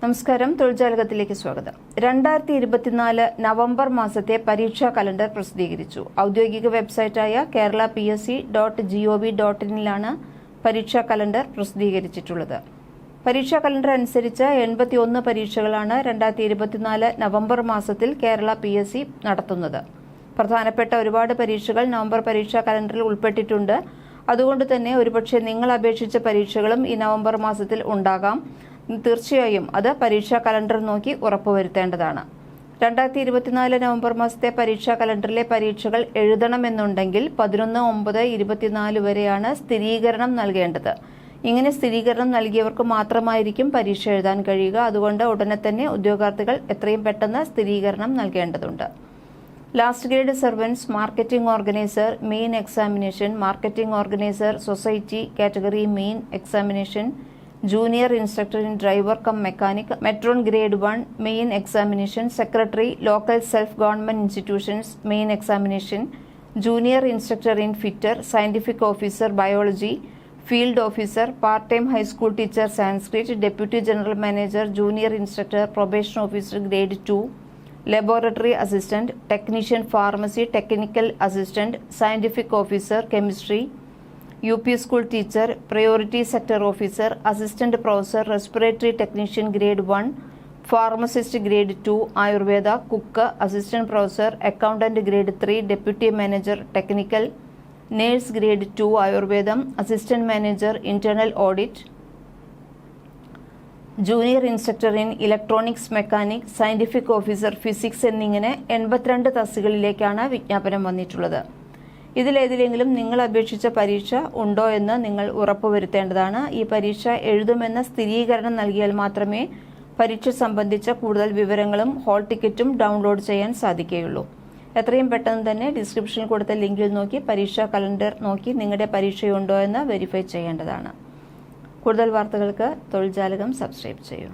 നമസ്കാരം തൊഴിൽജാലകത്തിലേക്ക് സ്വാഗതം. രണ്ടായിരത്തി ഇരുപത്തിനാല് നവംബർ മാസത്തെ പരീക്ഷാ കലണ്ടർ പ്രസിദ്ധീകരിച്ചു. ഔദ്യോഗിക വെബ്സൈറ്റായ Kerala P S C dot G O V dot ഇനിലാണ് പരീക്ഷാ കലണ്ടർ പ്രസിദ്ധീകരിച്ചിട്ടുള്ളത്. പരീക്ഷാ കലണ്ടർ അനുസരിച്ച് എൺപത്തിയൊന്ന് പരീക്ഷകളാണ് രണ്ടായിരത്തി ഇരുപത്തിനാല് നവംബർ മാസത്തിൽ കേരള പി എസ് സി നടത്തുന്നത്. പ്രധാനപ്പെട്ട ഒരുപാട് പരീക്ഷകൾ നവംബർ പരീക്ഷാ കലണ്ടറിൽ ഉൾപ്പെട്ടിട്ടുണ്ട്. അതുകൊണ്ട് തന്നെ ഒരുപക്ഷെ നിങ്ങൾ അപേക്ഷിച്ച പരീക്ഷകളും ഈ നവംബർ മാസത്തിൽ ഉണ്ടാകാം. തീർച്ചയായും അത് പരീക്ഷാ കലണ്ടർ നോക്കി ഉറപ്പുവരുത്തേണ്ടതാണ്. രണ്ടായിരത്തി ഇരുപത്തിനാല് നവംബർ മാസത്തെ പരീക്ഷാ കലണ്ടറിലെ പരീക്ഷകൾ എഴുതണമെന്നുണ്ടെങ്കിൽ പതിനൊന്ന് ഒമ്പത് ഇരുപത്തിനാല് വരെയാണ് സ്ഥിരീകരണം നൽകേണ്ടത്. ഇങ്ങനെ സ്ഥിരീകരണം നൽകിയവർക്ക് മാത്രമായിരിക്കും പരീക്ഷ എഴുതാൻ കഴിയുക. അതുകൊണ്ട് ഉടനെ തന്നെ ഉദ്യോഗാർത്ഥികൾ എത്രയും പെട്ടെന്ന് സ്ഥിരീകരണം നൽകേണ്ടതുണ്ട്. Last grade servants marketing organiser main examination marketing organiser society category main examination junior instructor in driver cum mechanic matron grade one main examination secretary local self government institutions main examination junior instructor in fitter scientific officer biology field officer part time high school teacher Sanskrit deputy general manager junior instructor probation officer grade two laboratory assistant technician pharmacy technical assistant scientific officer chemistry U P school teacher priority sector officer assistant professor respiratory technician grade one pharmacist grade two Ayurveda cook assistant professor accountant grade three deputy manager technical nurse grade two ആയുർവേദം assistant manager internal audit junior instructor in electronics mechanic scientific officer physics എന്നിങ്ങനെ എൺപത്തിരണ്ട് തസ്തികളിലേക്കാണ് വിജ്ഞാപനം വന്നിട്ടുള്ളത്. ഇതിലേതിലെങ്കിലും നിങ്ങൾ അപേക്ഷിച്ച പരീക്ഷ ഉണ്ടോ എന്ന് നിങ്ങൾ ഉറപ്പുവരുത്തേണ്ടതാണ്. ഈ പരീക്ഷ എഴുതുമെന്ന സ്ഥിരീകരണം നൽകിയാൽ മാത്രമേ പരീക്ഷ സംബന്ധിച്ച കൂടുതൽ വിവരങ്ങളും ഹോൾ ടിക്കറ്റും ഡൗൺലോഡ് ചെയ്യാൻ സാധിക്കുകയുള്ളൂ. എത്രയും പെട്ടെന്ന് തന്നെ ഡിസ്ക്രിപ്ഷനിൽ കൊടുത്ത ലിങ്കിൽ നോക്കി പരീക്ഷാ കലണ്ടർ നോക്കി നിങ്ങളുടെ പരീക്ഷയുണ്ടോ എന്ന് വെരിഫൈ ചെയ്യേണ്ടതാണ്. കൂടുതൽ വാർത്തകൾക്ക് തൊഴിൽ ജാലകം സബ്സ്ക്രൈബ് ചെയ്യൂ.